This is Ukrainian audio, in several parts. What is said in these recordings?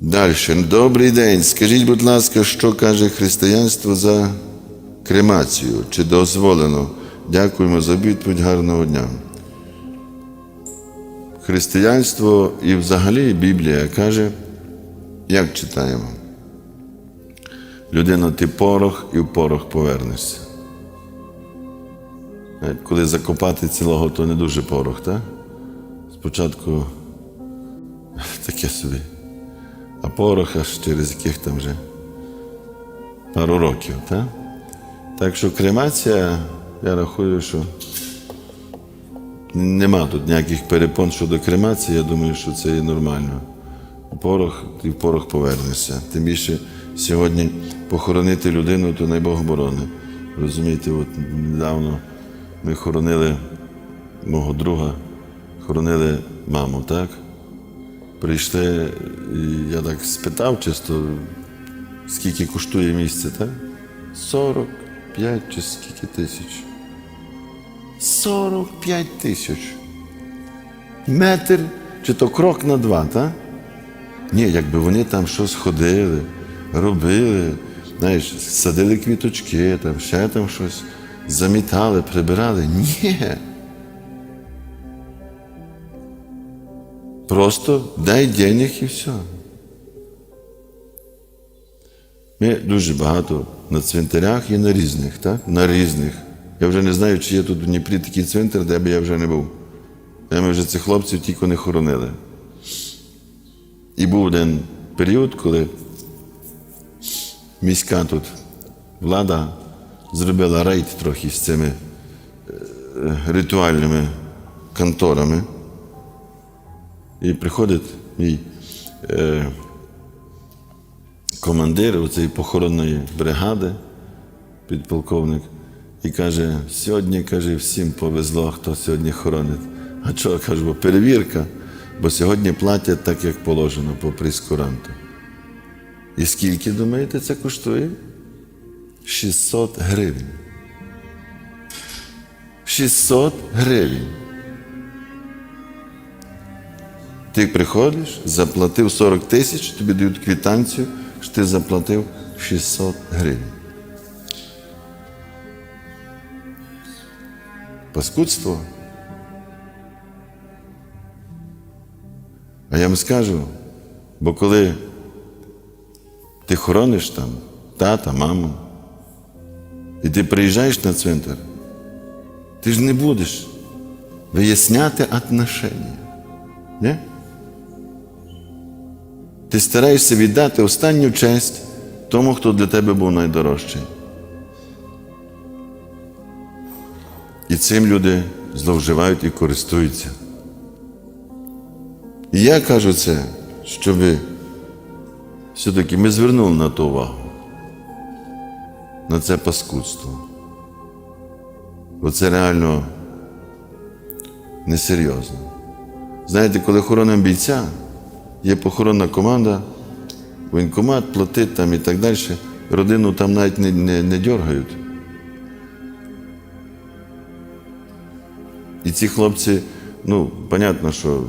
Далі. Добрий день. Скажіть, будь ласка, що каже християнство за кремацію? Чи дозволено? Дякуємо за відповідь. Гарного дня. Християнство і взагалі Біблія каже, як читаємо? Людина, ти порох і в порох повернешся. Коли закопати цілого, то не дуже порох, так? Спочатку таке собі. А порох аж через яких там вже пару років, так? Так що кремація, я рахую, що нема тут ніяких перепон щодо кремації, я думаю, що це і нормально. Порох, в порох повернешся. Тим більше сьогодні похоронити людину, то най Бог борони. Розумієте, от недавно ми хоронили мого друга, хоронили маму, так? Прийшли, і я так спитав чисто, скільки коштує місце, так? 45 чи скільки тисяч? 45 тисяч. Метр чи то крок на два, так? Ні, якби вони там щось ходили, робили, знаєш, садили квіточки, там, ще там щось, замітали, прибирали. Ні. Просто дай денег і все. Ми дуже багато на цвинтарях і на різних, так? На різних. Я вже не знаю, чи є тут в Дніпрі такий цвинтар, де б я вже не був. Ми вже цих хлопців тільки не хоронили. І був один період, коли міська тут влада зробила рейд трохи з цими е, ритуальними конторами. І приходить мій е, командир оцеї похоронної бригади, підполковник, і каже: сьогодні каже, всім повезло, хто сьогодні хоронить. А чого кажу, бо перевірка, бо сьогодні платять так, як положено, по прескуранту. І скільки, думаєте, це коштує? 600 гривень. 600 гривень. Ти приходиш, заплатив 40 тисяч, тобі дають квитанцію, що ти заплатив 600 гривень. Паскудство. А я вам скажу, бо коли ти хорониш там тата, маму, і ти приїжджаєш на цвинтар, ти ж не будеш виясняти отношення. Не? Ти стараєшся віддати останню честь тому, хто для тебе був найдорожчий. І цим люди зловживають і користуються. І я кажу це, щоб все-таки ми звернули на то увагу, на це паскудство. Бо це реально несерйозно. Знаєте, коли хоронимо бійця, є похоронна команда, воєнкомат платить там і так далі, родину там навіть не, не, не дергають. І ці хлопці, ну, понятно, що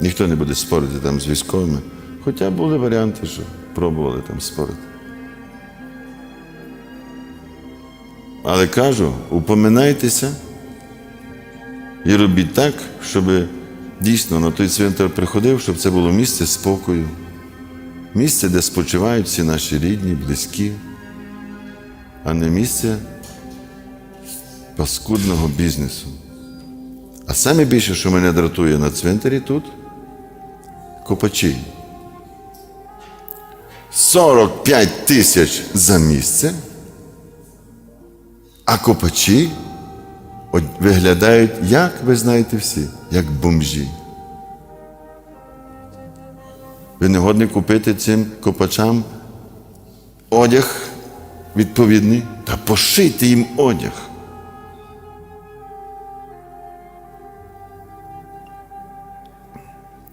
ніхто не буде спорити там з військовими. Хоча були варіанти, що пробували там спорити. Але кажу, упоминайтеся і робіть так, щоб дійсно на той цвинтар приходив, щоб це було місце спокою, місце, де спочивають всі наші рідні, близькі, а не місце паскудного бізнесу. А саме більше, що мене дратує на цвинтарі тут копачі. 45 тисяч за місце, а копачі виглядають, як ви знаєте всі, як бомжі. Ви не годні купити цим копачам одяг відповідний та пошити їм одяг.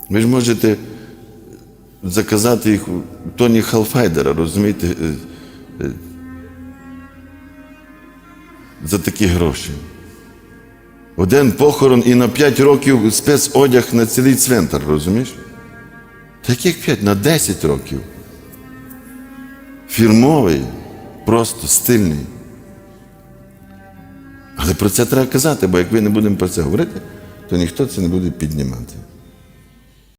Ви ж можете заказати їх у Тоні Халфайдера, розумієте, е, е, за такі гроші. Один похорон і на 5 років спецодяг на цілий цвинтар, розумієш? Таких 5 на 10 років. Фірмовий, просто стильний. Але про це треба казати, бо як ми не будемо про це говорити, то ніхто це не буде піднімати.